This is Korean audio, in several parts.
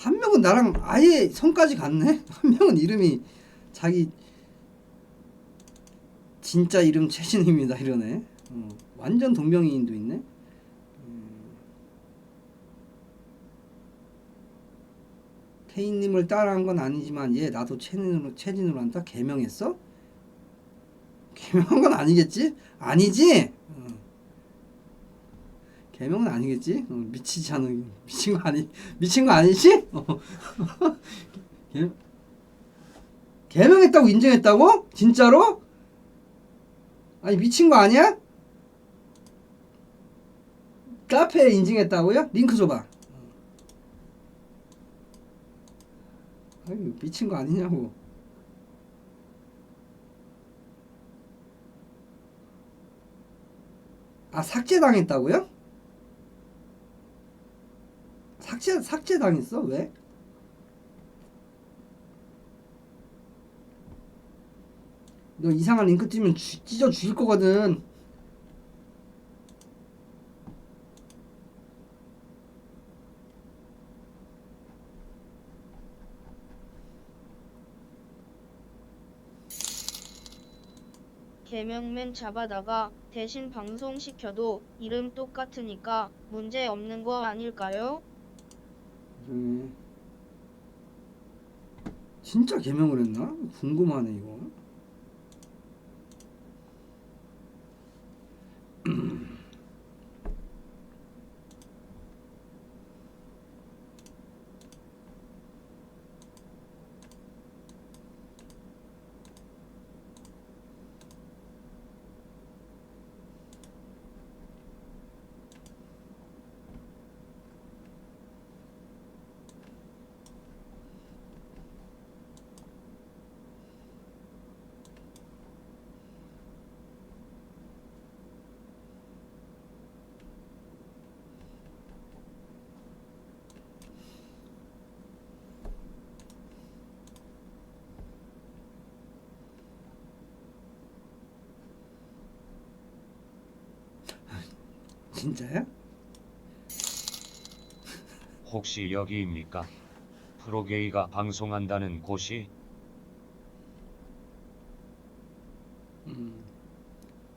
한 명은 나랑 아예 성까지 같네. 한 명은 이름이 자기 진짜 이름 최진입니다 이러네. 어, 완전 동명이인도 있네. 음. 태인님을 따라한 건 아니지만 얘 나도 최진으로 최진으로 한다. 개명했어? 개명한 건 아니겠지? 아니지? 어. 개명은 아니겠지? 어, 미치지 않은 미친 거 아니 미친 거 아니지? 어. 개, 개명했다고 인정했다고? 진짜로? 아니 미친 거 아니야? 카페에 인증했다고요? 링크 줘봐. 아니 미친 거 아니냐고. 아 삭제 당했다고요? 삭제 삭제 당했어 왜? 너 이상한 링크 뜨면 쥐- 찢어 죽일 거거든. 개명맨 잡아다가 대신 방송시켜도 이름 똑같으니까 문제 없는 거 아닐까요? 음. 진짜 개명을 했나? 궁금하네 이거. 진짜야? 혹시 여기입니까? 프로게이가 방송한다는 곳이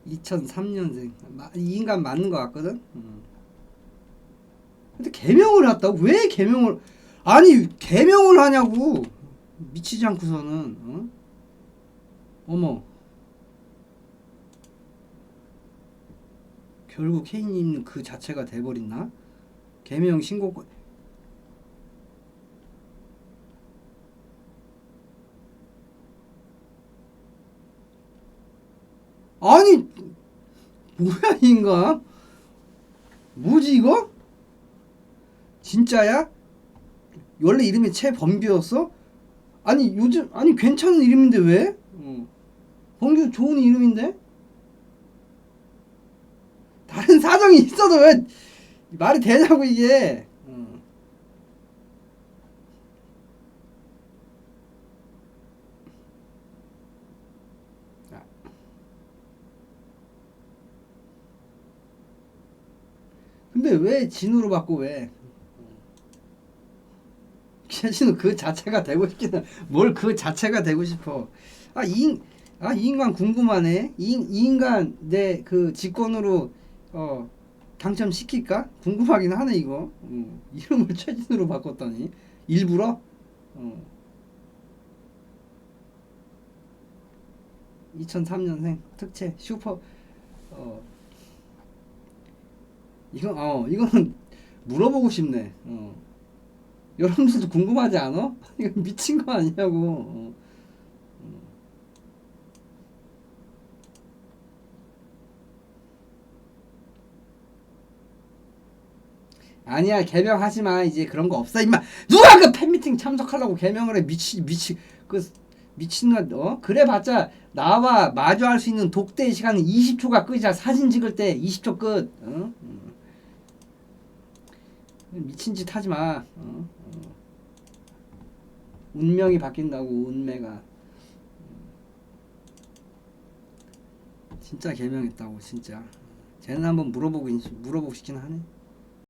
2003년생. 이 인간 맞는 것 같거든. 음. 근데 개명을 했다고? 왜 개명을? 아니 개명을 하냐고? 미치지 않고서는. 어? 어머. 결국 케이님 그 자체가 돼버렸나? 개명 신고 아니 뭐야 이 인간? 뭐지 이거? 진짜야? 원래 이름이 최범규였어? 아니 요즘 아니 괜찮은 이름인데 왜? 어. 범규 좋은 이름인데 다른 사정이 있어도 왜 말이 되냐고 이게 어. 근데 왜 진우로 바꿔 왜? 진우 그 자체가 되고 싶기는 뭘 그 자체가 되고 싶어. 아 이 아, 이 인간 궁금하네. 이, 이 인간 내 그 직권으로 어 당첨시킬까? 궁금하긴 하네 이거. 어, 이름을 최진우로 바꿨더니 일부러 어. 2003년생 특채 슈퍼 어 이거 어 이거는 물어보고 싶네. 어. 여러분들도 궁금하지 않아? 이거 미친 거 아니냐고. 어. 어. 아니야 개명하지 마 이제 그런 거 없어 임마 누가 그 팬미팅 참석하려고 개명을 해 미치 미치 그 미친놈 어 그래봤자 나와 마주할 수 있는 독대 시간은 20초가 끝이야 사진 찍을 때 20초 끝 어? 어. 미친 짓 하지 마. 어? 어. 운명이 바뀐다고 운매가. 진짜 개명했다고 진짜. 쟤는 한번 물어보고 있- 물어보고 싶긴 하네.